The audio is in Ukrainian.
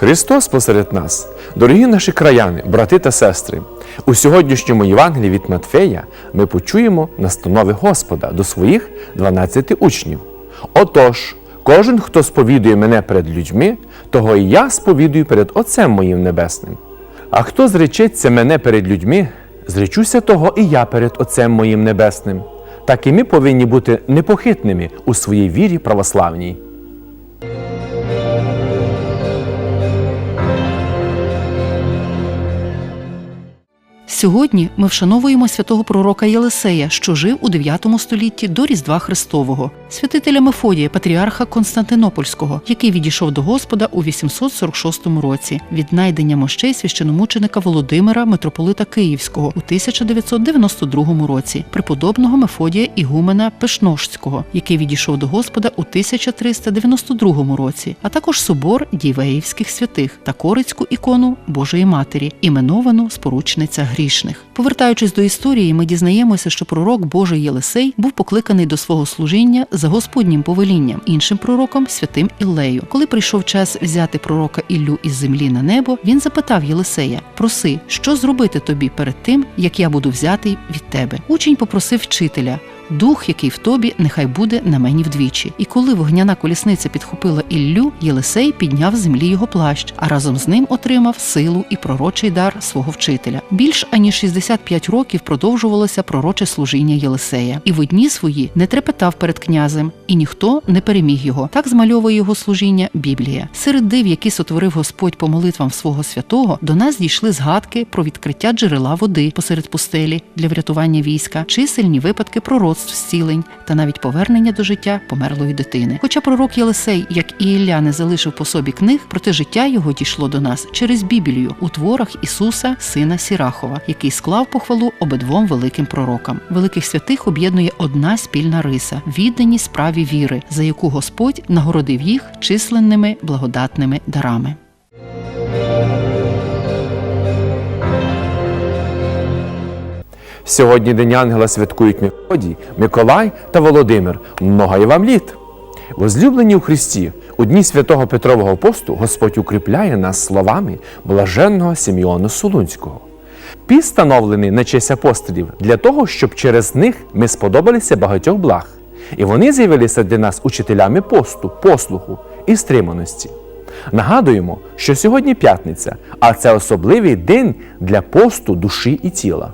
Христос посеред нас, дорогі наші краяни, брати та сестри. У сьогоднішньому Євангелії від Матфея ми почуємо настанови Господа до своїх 12 учнів. Отож, кожен, хто сповідує мене перед людьми, того і я сповідую перед Отцем моїм Небесним. А хто зречеться мене перед людьми, зречуся того і я перед Отцем моїм Небесним. Так і ми повинні бути непохитними у своїй вірі православній. Сьогодні ми вшановуємо святого пророка Єлисея, що жив у 9 столітті до Різдва Христового, святителя Мефодія, патріарха Константинопольського, який відійшов до Господа у 846 році, віднайдення мощей священомученика Володимира, митрополита Київського у 1992 році, преподобного Мефодія Ігумена Пешношського, який відійшов до Господа у 1392 році, а також собор Дівеївських святих та корицьку ікону Божої Матері, іменовану споручниця грішних. Повертаючись до історії, ми дізнаємося, що пророк Божий Єлисей був покликаний до свого служіння за Господнім повелінням, іншим пророком святим Іллею. Коли прийшов час взяти пророка Іллю із землі на небо, він запитав Єлисея: Проси, що зробити тобі перед тим, як я буду взятий від тебе. Учень попросив вчителя. Дух, який в тобі, нехай буде на мені вдвічі. І коли вогняна колісниця підхопила Іллю, Єлисей підняв з землі його плащ, а разом з ним отримав силу і пророчий дар свого вчителя. Більш аніж 65 років продовжувалося пророче служіння Єлисея, і в одні свої не трепетав перед князем, і ніхто не переміг його. Так змальовує його служіння Біблія. Серед див, які сотворив Господь по молитвам свого святого, до нас дійшли згадки про відкриття джерела води посеред пустелі для врятування війська, чисельні випадки пророцтв зцілень та навіть повернення до життя померлої дитини. Хоча пророк Єлисей, як і Ілля, не залишив по собі книг, проте життя його дійшло до нас через Біблію у творах Ісуса, сина Сірахова, який склав похвалу обидвом великим пророкам. Великих святих об'єднує одна спільна риса відданість справі віри, за яку Господь нагородив їх численними благодатними дарами. Сьогодні День Ангела святкують Мефодій, Миколай та Володимир. Много є вам літ. Возлюблені у Христі, у дні святого Петрового посту Господь укріпляє нас словами блаженного Сімеона Солунського. Піст встановлений на честь апостолів для того, щоб через них ми сподобалися багатьох благ. І вони з'явилися для нас учителями посту, послуху і стриманості. Нагадуємо, що сьогодні п'ятниця, а це особливий день для посту душі і тіла.